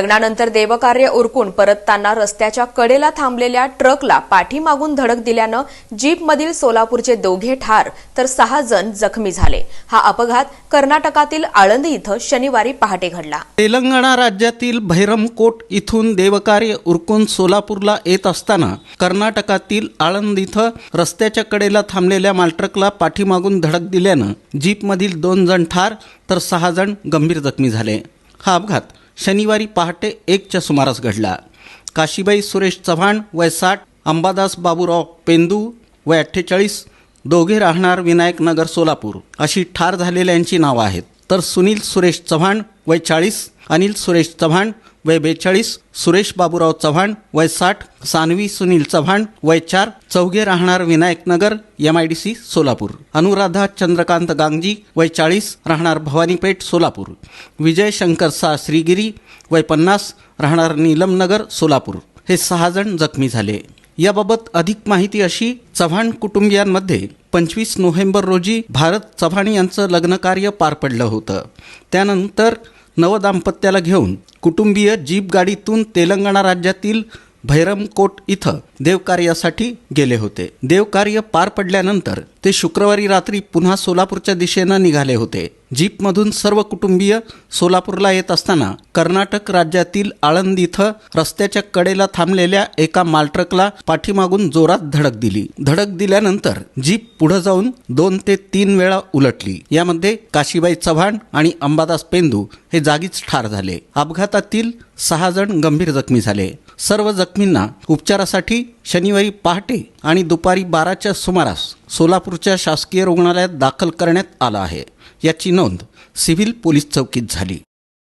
लग्नानंतर देवकार्य उरकून परतताना रस्त्याच्या कडेला थांबलेल्या ट्रकला पाठीमागून धडक दिल्यानं जीपमधील सोलापूरचे दोघे ठार तर सहा जण जखमी झाले. हा अपघात कर्नाटकातील आळंदी इथं शनिवारी पहाटे घडला. तेलंगणा राज्यातील भैरमकोट इथून देवकार्य उरकून सोलापूरला येत असताना कर्नाटकातील आळंद इथं रस्त्याच्या कडेला थांबलेल्या मालट्रकला पाठीमागून धडक दिल्यानं जीपमधील दोन जण ठार तर सहा जण गंभीर जखमी झाले. हा अपघात शनिवारी पहाटे एकच्या सुमारास घडला. काशीबाई सुरेश चव्हाण वय साठ अंबादास बाबूराव पेंदू वय अठ्ठेचाळीस दोघे राहणार विनायक नगर सोलापूर अशी ठार झालेल्यांची नावं आहेत. तर सुनील सुरेश चव्हाण वय चाळीस अनिल सुरेश चव्हाण वय बेचाळीस सुरेश बाबूराव चव्हाण वय साठ सानवी सुनील चव्हाण वय चार चौघे राहणार Vinayak Nagar M I D C Solapur. Anuradha Chandrakant Gangji वय चाळीस राहणार भवानीपेठ सोलापूर. विजय शंकर सा श्रीगिरी वय पन्नास राहणार नीलम नगर सोलापूर. हे सहा जण जखमी झाले. याबाबत अधिक माहिती अशी चव्हाण कुटुंबियांमध्ये पंचवीस नोव्हेंबर रोजी भारत चव्हाण यांचं लग्नकार्य पार पडलं होतं. त्यानंतर नवदाम्पत्याला घेऊन कुटुंबीय जीप गाडीतून तेलंगणा राज्यातील भैरमकोट इथं देवकार्यासाठी गेले होते. देवकार्य पार पडल्यानंतर ते शुक्रवारी रात्री पुन्हा सोलापूरच्या दिशेनं निघाले होते. जीपमधून सर्व कुटुंबीय सोलापूरला येत असताना कर्नाटक राज्यातील आळंद इथं रस्त्याच्या कडेला थांबलेल्या एका मालट्रकला पाठीमागून जोरात धडक दिली. धडक दिल्यानंतर जीप पुढे जाऊन दोन ते तीन वेळा उलटली. यामध्ये काशीबाई चव्हाण आणि अंबादास पेंदू हे जागीच ठार झाले. अपघातातील सहा जण गंभीर जखमी झाले. सर्व जखमींना उपचारासाठी शनिवारी पहाटे आणि दुपारी बाराच्या सुमारास सोलापूरच्या शासकीय रुग्णालयात दाखल करण्यात आलं आहे. याची नोंद सिव्हिल पोलीस चौकीत झाली.